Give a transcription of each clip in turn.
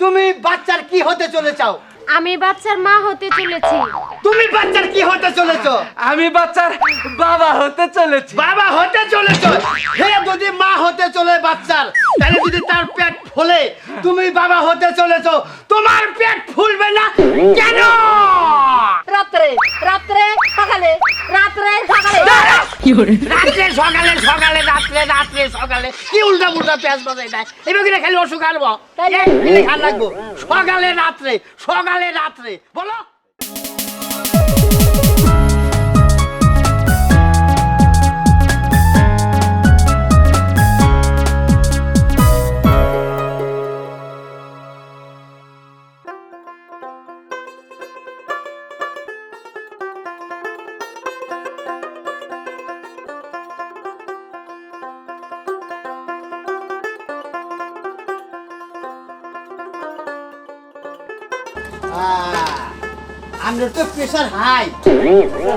তুমি বাচ্চার কি হতে চলে চাও আমি বাচ্চার মা হতে চলেছি। তুমি বাচ্চার কি হতে চলেছো? আমি বাচ্চার বাবা হতে চলেছি। বাবা হতে চলেছ? হে যদি মা হতে চলে বাচ্চার তাহলে যদি তার পেট ফুলে তুমি বাবা হতে চলেছো তোমার পেট ফুলবে না কেন? রাত্রে রাত্রে সকালে রাত্রে সকালে। রাত্রে সকালে সকালে রাত্রে রাত্রে সকালে। কি উল্টা উল্টা পেঁয়াজ বাজাই দেয়? এবার কিনা খালি ওষুধ আনব। খান লাগবো। সকালে রাত্রে সকালে রাত্রে। বলো? আমরা তো প্রেশার হাই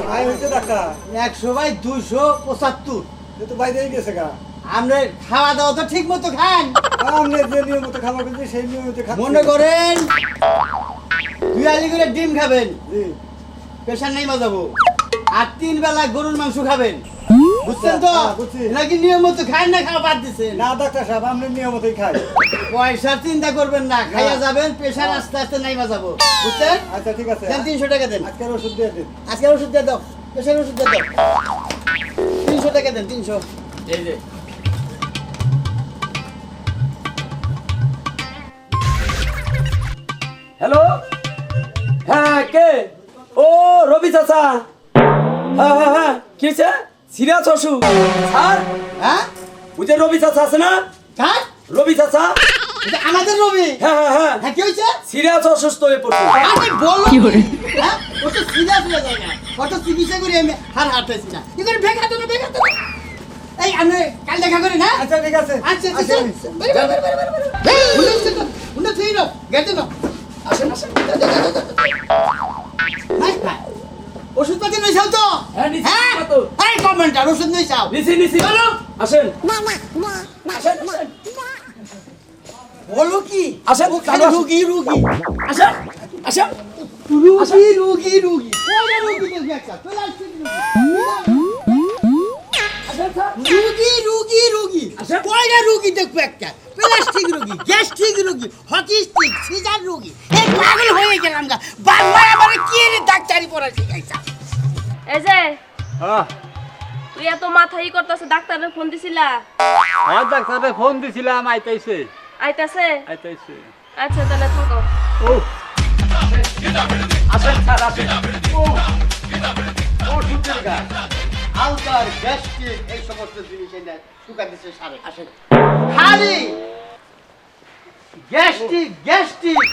হাই হয়েছে ডাক্তার একশো বাই দুইশো পঁচাত্তর। এ তো বাইরে গেছে গা। খাওয়া দাওয়া তো ঠিক মতো খান। আমরা যে নিয়মিত খাবার করছি সেই নিয়মিত মনে করেন দুই আলি করে ডিম খাবেন। জি। প্রেশার নেই বাজাবো আর তিন বেলা গরুর মাংস খাবেন। বুঝছেন তো? হ্যাঁ, নাকি নিয়ম মতো খান না খাওয়া বাদ দিচ্ছেন না ডাক্তার সাহেব আমরা নিয়মিতই খাই। পয়সার চিন্তা করবেন না খাইয়া যাবেন প্রেশার আস্তে আস্তে নাই বাজাবো বুঝছেন? আচ্ছা ঠিক আছে। দেন তিনশো টাকা দেন। আজকের ওষুধ দিয়ে দিন। আজকের ওষুধ দিয়ে দাও। প্রেশার ওষুধ দিয়ে দাও। তিনশো টাকা দেন তিনশো। এই যে। হ্যালো? হ্যাঁ কে? ও রবি চাচা। হ্যাঁ হ্যাঁ হ্যাঁ কি হয়েছে সিরিয়াস অসুখ আর হ্যাঁ? ওই যে রবি চাচা আছে না? কার রবি চাচা? আমাদের রবি? হ্যাঁ হ্যাঁ হ্যাঁ। হ্যাঁ কি হয়েছে? সিরিয়াস অসুস্থ হয়ে পড়ছে। আরে বলো। হ্যাঁ? ও তো সিরিয়াস হয়ে যায় না? ও তো চিকিৎসা করি আমি হার হাঁটাইছি না। কি করে ভেঙা তো না ভেঙা তো এই আমি কাল দেখা করি না? আচ্ছা ঠিক আছে। আচ্ছা আচ্ছা বেরে বেরে বেরে বেরে বেরে। উন্নত ছিল উন্নত ছিল গেছে না আসেন আসেন ওষুধপাতি নই চাও তো। হ্যাঁ, হ্যাঁ? এই কমেন্টার ওষুধ নই চাও নিছি নিছি চলো। আসেন। বলো কি? আসেন, খালি আসেন। রুগী রুগী। আসেন আসেন। রুগী রুগী রুগী। কয়টা রুগী দেখবি একটা চলে আসছে রুগী। রুগী রুগী। কয়টা রুগী দেখব একটা? প্লাস্টিক রুগী গ্যাস্ট্রিক রুগী হকিস্টিক সিজার রুগী। এই পাগল হয়ে গেলাম গা। বাংলা আমার কি রে ডাক্তারি পড়া শিখাইছা এই যে তুই এত মাথাই করতেছে ডাক্তারের ফোন দিছিলা? হ্যাঁ ডাক্তারে ফোন দিছিলাম আইতাইছে। আইতাছে? আইতাইছে। আচ্ছা তাহলে থাকো। ও। আসেন স্যার আসেন। ও। সূর্যের গা। আলসার গ্যাস্ট্রিক এই সমস্ত জিনিস এনে শুকা সারে আসেন। খালি! Gastric gastric.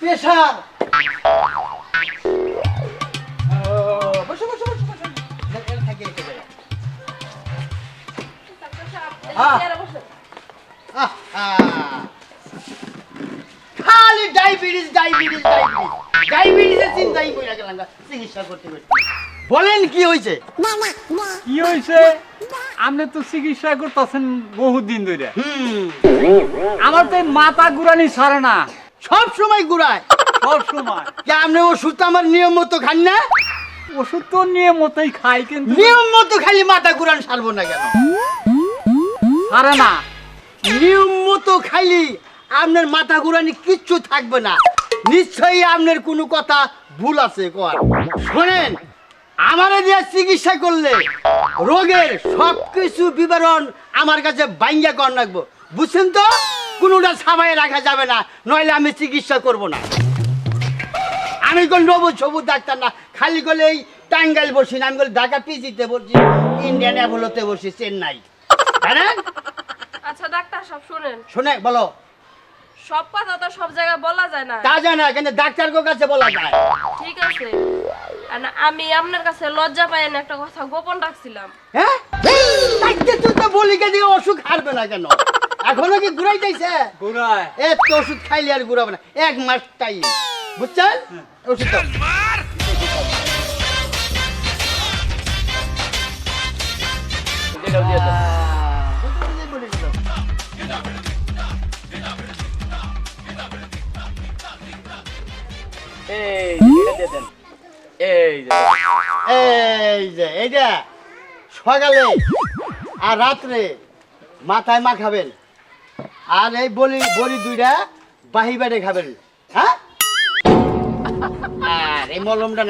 প্রেশার। বসো বসো বসো বসো। এখানে থাকি রেখে দেবে। খালি ডায়াবেটিস ডায়াবেটিস ডায়াবেটিস। ডায়াবেটিসের চিন্তাই কইরা গেলাম চিকিৎসা করতে করতে। বলেন কি হয়েছে কি হয়েছে আপনি তো চিকিৎসা করতেছেন বহুদিন ধরে আমার তো এই মাথা ঘুরানি ছাড়ে না। সব সময় ঘুরায়। সব সময়। আপনি ওষুধ আমার নিয়ম মতো খান না? ওষুধ তো নিয়ে মতোই খাই কিন্তু নিয়ম মতো খালি মাথা ঘুরান সারবো না কেন? ছাড়ে না। নিয়ম মতো খাইলি আপনার মাথা ঘুরানি কিচ্ছু থাকবে না। নিশ্চয়ই আপনার কোনো কথা ভুল আছে কর। শোনেন আমারে দিয়ে চিকিৎসা করলে রোগের সব কিছু বিবরণ আমার কাছে বাইঙ্গা কর রাখব বুঝছেন তো? কোনোটা সাবাই রাখা যাবে না নইলে আমি চিকিৎসা করব না। আমি কোন নবু সবুজ ডাক্তার না খালি করলে এই টাঙ্গাইল বসি না আমি বলি ঢাকা পিজিতে বসি ইন্ডিয়ান অ্যাভোলোতে বসি চেন্নাই। জানেন আচ্ছা ডাক্তার সব শুনেন। শোনে বলো। সব কথা তো সব জায়গায় বলা যায় না। তা জানা কিন্তু ডাক্তার কাছে বলা যায়। ঠিক আছে। আর আমি আপনার কাছে লজ্জা পাই না একটা কথা গোপন রাখছিলাম। হ্যাঁ? তাইতে তুই তো বলি কে দিয়ে অসুখ হারবে না কেন? এখনও কি ঘুরাই যাইছে ঘুরায়। এ তো ওষুধ খাইলে আর ঘুরাবে না এক মাস টাইম বুঝছেন? দাও। এই যে এইটা সকালে আর রাত্রে মাথায় মা খাবেন। আর এই বলি বলি দুইটা বাহি বাইরে খাবেন। হ্যাঁ? আর এই মলমটা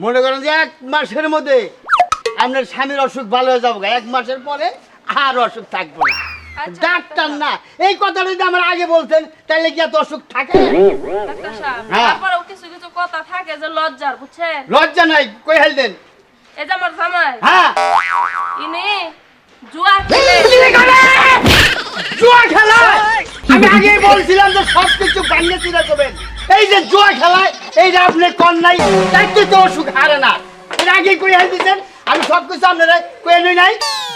মনে করেন যে এক মাসের মধ্যে আপনার স্বামীর অসুখ ভালো হয়ে যাব এক মাসের পরে আর অসুখ থাকব না। আচ্ছা, ডাক্তার না। এই কথাটা যদি আমার আগে বলতেন তাহলে কি এত অসুখ থাকে? ডাক্তার সাহেব হ্যাঁ। তারপরেও কিছু কিছু কথা থাকে যে লজ্জার বুঝছেন? লজ্জা নাই কই হেল দেন? এই যে আমার জামাই। হ্যাঁ। ইনি জুয়া খেলে। জুয়া খেলা আমি আগেই বলছিলাম যে সব কিছু বানিয়ে তুলে দেবেন। এই যে জুয়া খেলায়, এই যে আপনি কন্যাই চাইতে তো অসুখ হারে না। এর আগে কই হাল দিতেন আমি সব কিছু আপনারা কয়ে নই নাই।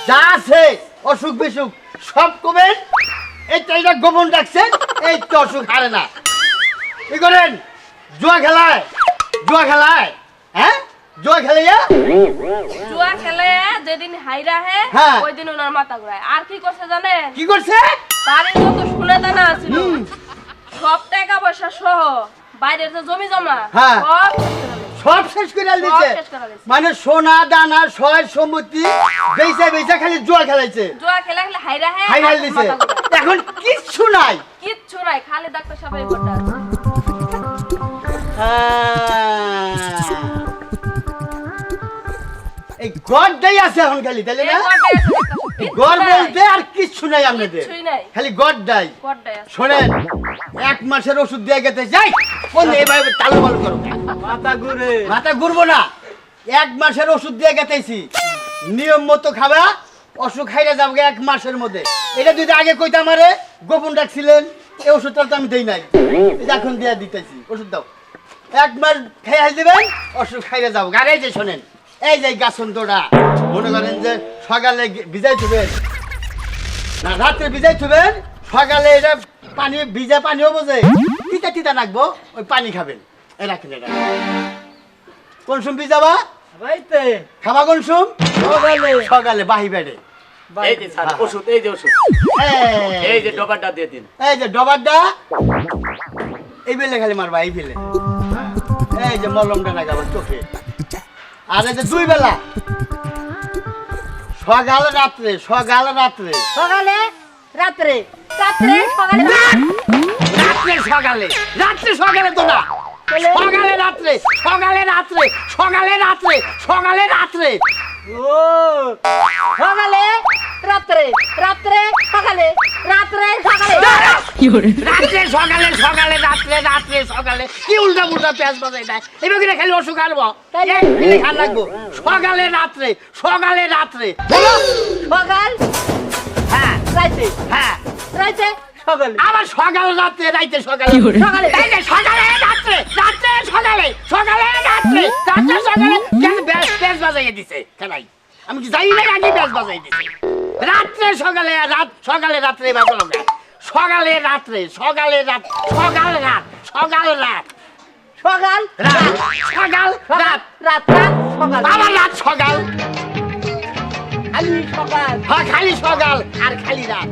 যা আছে, অসুখ বিসুখ, সব কবেন। এইটা এটা গোপন রাখছেন এই তো অসুখ হারে না। কি করেন? জুয়া খেলায় জুয়া খেলায় হ্যাঁ? জুয়া খেলাইয়া? জুয়া খেলে যেদিন হাইরা হে হ্যাঁ। ওই দিন ওনার মাথা ঘুরায়। আর কি করছে জানেন? কি করছে? বাড়ির যত শুনে দানা আছিল সব টাকা পয়সা সহ বাইরের যে জমি জমা হ্যাঁ। সব সব শেষ করে দিছে। মানে সোনা দানা সয় সম্পত্তি বেচা বেচা খালি জুয়া খেলাইছে। জুয়া খেলা খেলে হাইরা হে হাই হাল দিছে। এখন কিচ্ছু নাই। কিচ্ছু নাই খালি ডাক্তার সাহেব এই ঘরটা এই গড়টাই আছে এখন খালি না? গড় বলতে আর কিচ্ছু নাই আপনাদের খালি গড়টাই শোনেন এক মাসের ওষুধ দিয়ে গেতে যাই কোন এইভাবে তালু বালু করো। মাথা ঘুরে। মাথা ঘুরবো না। এক মাসের ওষুধ দিয়ে গেতেছি। নিয়ম মতো খাবা অসুখ খাইলে যাব এক মাসের মধ্যে। এটা যদি আগে কইতে আমারে গোপন রাখছিলেন এই ওষুধটা তো আমি দেই নাই। এখন দিয়ে দিতেছি ওষুধ দাও। এক মাস খাইয়া দিবেন অসুখ খাইলে যাব আর এই যে শোনেন এই যে গাছন্তটা মনে করেন যে সকালে ভিজাই থুবেন। না রাত্রে ভিজাই থুবেন সকালে এটা পানি ভিজা পানিও বোঝে। তিতা তিতা নাকবো ওই পানি খাবেন। এই রাখেন এটা কোন সুম ভিজাবা? রাইতে খাবা কোন সুম সকালে। সকালে বাহি বেড়ে। এই যে স্যার ওষুধ এই যে ওষুধ। এই। যে ডবারটা দিয়ে দিন। এই যে ডবারটা এই বেলে খালি মারবা এই বেলে। এই যে মলমটা লাগাবা চোখে। আর এই যে দুই বেলা। সকাল রাত্রে সকাল রাত্রে। সকালে? রাত্রে? রাত্রে? সকালে রাত্রে? সকালে। রাত্রে সকালে তো না। সকালে রাত্রে সকালে রাত্রে সকালে রাত্রে সকালে রাত্রে। ও! সকালে? রাত্রে রাত্রে সকালে রাত্রে সকালে। রাত্রে সকালে সকালে রাত্রে রাত্রে সকালে। কি উল্টা উল্টা পেঁয়াজ বাজাই দেয়? এবার কিনে খালি ওষুধ আনব তাই না? কিনে খান লাগবো? সকালে রাত্রে সকালে রাত্রে। সকাল? হ্যাঁ। রাইতে? হ্যাঁ। রাইতে? সকালে। আবার সকাল রাত্রে রাইতে সকালে। সকালে। সকালে রাত্রে রাত্রে সকালে সকালে রাত্রে রাত্রে সকালে। কেন ব্যাস ব্যাস বাজাইয়ে দিছে? কেনাই আমি কি জানি না আগে ব্যাস বাজাই দিছে? রাত্রে সকালে রাত সকালে রাত্রে বাজালো না সকালে রাত্রে সকালে রাত সকাল রাত সকাল রাত। সকাল রাত সকাল রাত। রাত রাত সকাল। আবার রাত সকাল। খালি সকাল। হ্যাঁ খালি সকাল আর খালি রাত।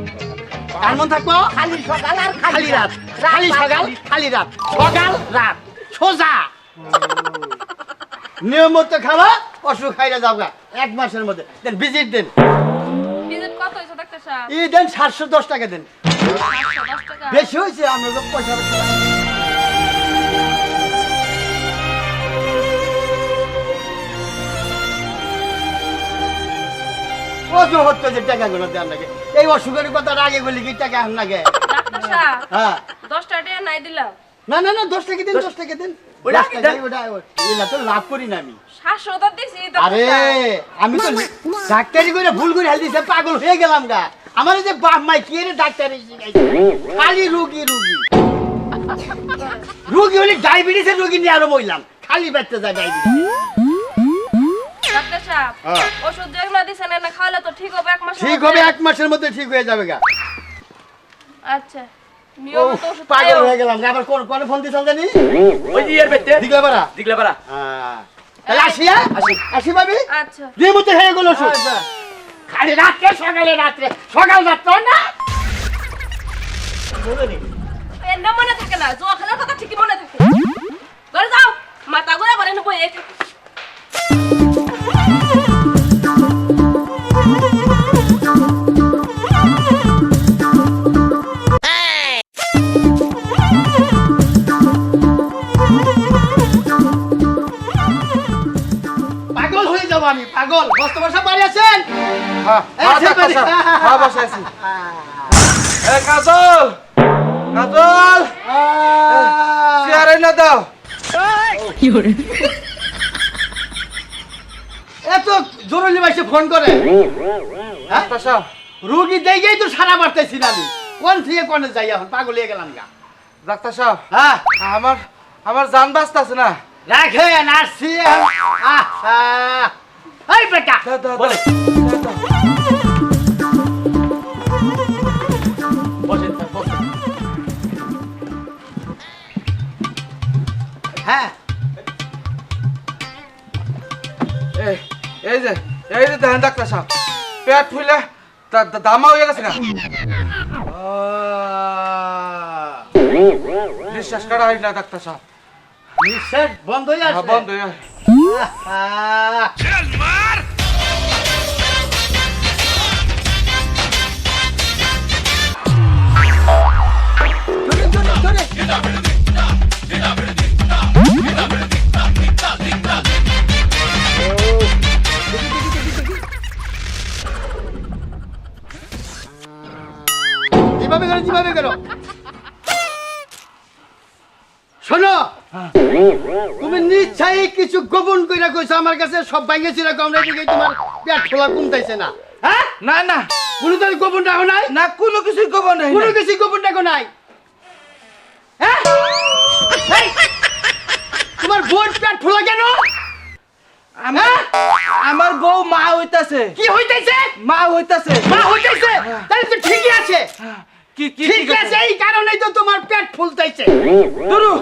তার মন থাকব? খালি সকাল আর খালি রাত। খালি সকাল খালি রাত। সকাল রাত। সোজা। নিয়মিত খাওয়া অসুখ খাইলে যাবগা এক মাসের মধ্যে। দেন ভিজিট দেন। কত হয়েছে ডাক্তার সাহেব? ই দেন সাতশো দশ টাকা দেন। টাকা? বেশি হয়েছে আমরা তো পয়সা। যে টাকাগুলো দেন লাগে এই অসুখের কথা আগে বলি কি টাকা এখন লাগে ডাক্তার সাহেব হ্যাঁ। টাকা নাই দিলাম। না না না দশ টাকা দিন দশ টাকা দিন। ওটা ওটা ওটা তো লাভ করি না আমি। দিছি আরে আমি তো ডাক্তারি করে ভুল করে পাগল হয়ে গেলাম গা। আমার যে বাপ মাই কি রে ডাক্তারি শিখাইছে? খালি রুগী রুগী। রুগী হলে ডায়াবেটিসের রুগী নিয়ে আরও মইলাম খালি বাচ্চা যায় ডায়াবেটিস। ডাক্তার সাহেব হ্যাঁ। ওষুধ যেগুলো দিছেন না খাওয়ালে তো ঠিক হবে এক মাস ঠিক হবে এক মাসের মধ্যে ঠিক হয়ে যাবে গা। আচ্ছা। পাগল হয়ে গেলাম। আবার কোন কোন ফোন দিছ জানি? ওই যে এর বেতে দিগলা পারা দিগলা পারা তাহলে আসিয়া আসি। আসি ভাবি? আচ্ছা। নিয়মিত হয়ে গেল ওষুধ। খালি রাত্রে সকালে রাত্রে সকাল রাত্রে না? এ এমনি মনে থাকে না জোয়া খেলার কথা ঠিকই মনে থাকে। ঘরে যাও মাথা ঘুরে বলে বই আমি পাগল। বস্ত বসা বাড়ি আছেন? হ্যাঁ হ্যাঁ, হ্যাঁ বসে আছি। এ কাজল! কাজল! চেয়ারে না দাও। এত জরুরি মাসে ফোন করে। হ্যাঁ? ডাক্তার রুগী দেখেই তো সারা না আমি। কোন থেকে কোনে যাই এখন? পাগল হয়ে গেলাম গা। ডাক্তার সাহেব হ্যাঁ। আমার আমার জান বাঁচতেছে না। রাখেন আসছি আহা। এই বেটা। বলে। হ্যাঁ। এই যে এই যে দেখেন ডাক্তার সাহেব। পেট ফুলে দামা হয়ে গেছে না? আহ, নিঃশ্বাস কাটা হয় না ডাক্তার সাহেব। নিঃশ্বাস বন্ধ হয়ে হ্যাঁ, আসছে বন্ধ হয়ে গেছে। আহা। ধরে, তুমি কিছু গোপন কইরা কইছো আমার কাছে সব ভাঙে চিরা কম রেখে তোমার পেট খোলা কমতাইছে না। হ্যাঁ? না না। কোনো তো গোপন রাখো নাই? না কোনো কিছুই গোপন নেই কোনো কিছু গোপন রাখো নাই। হ্যাঁ? তোমার বোন পেট খোলা কেন? আমার আমার বউ মা হইতাছে। কি হইতেছে? মা হইতাছে। মা হইতেছে? তাহলে তো ঠিকই আছে। কি কি ঠিক আছে এই কারণেই তো তোমার পেট ফুলতাইছে। দুরু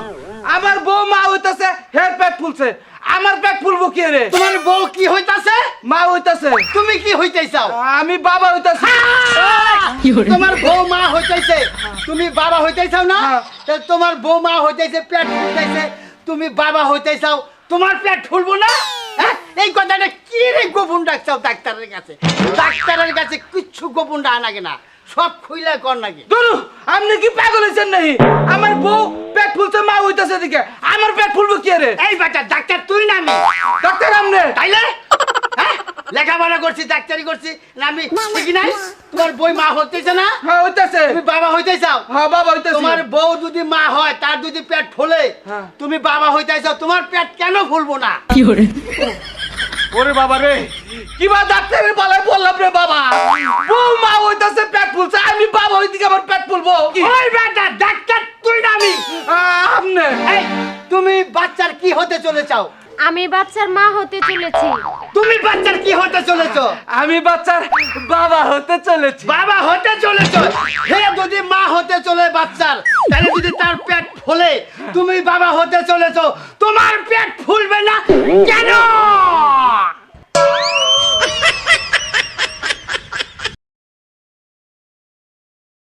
আমার বউ মা হইতাছে হের পেট ফুলছে। আমার পেট ফুলবো কি রে তোমার বউ কি হইতাছে? মা হইতাছে। তুমি কি হইতেছাও আমি বাবা হইতাছি। তোমার বউ মা হইতেছে তুমি বাবা হইতেছাও না? হ্যাঁ। তোমার বউ মা হইতেছে পেট ফুলতেছে তুমি বাবা হইতেছাও তোমার পেট ফুলবো না? হ্যাঁ? এই কথাটা কি রে গোপন রাখছাও ডাক্তারের কাছে? ডাক্তারের কাছে কিচ্ছু গোপন রাখা লাগে না। সব খুইলা কর নাকি। দুরু আপনি কি পাগল হইছেন নাকি? আমার বউ পেট ফুলছে মা হইতাছে দিকে আমার পেট ফুলবো কি রে? এই বাচ্চা ডাক্তার তুই না আমি। ডাক্তার আমনে তাইলে? হ্যাঁ? লেখাপড়া করছি ডাক্তারি করছি না আমি ঠিক নাই? তোমার বই মা হইতেছে না? হ্যাঁ হইতাছে। তুমি বাবা হইতে চাও হ্যাঁ বাবা হইতেছে। তোমার বউ যদি মা হয় তার যদি পেট ফুলে হ্যাঁ। তুমি বাবা হইতে চাও তোমার পেট কেন ফুলবো না? ওরে বাবা রে। কিবা ডাক্তারের পালায় বললাম রে বাবা? বউ মা হইতাছে পেট ফুলছে আমি বাবা হইদিকে আমার পেট ফুলবো? ওই বেটা ডাক্তার তুই না আমি আপনি তুমি বাচ্চার কি হতে চলে চাও আমি বাচ্চার মা হতে চলেছি। তুমি বাচ্চার কি হতে চলেছো? আমি বাচ্চার বাবা হতে চলেছি। বাবা হতে চলেছ? হে যদি মা হতে চলে বাচ্চার তাহলে যদি তার পেট ফুলে তুমি বাবা হতে চলেছো তোমার পেট ফুলবে না কেন?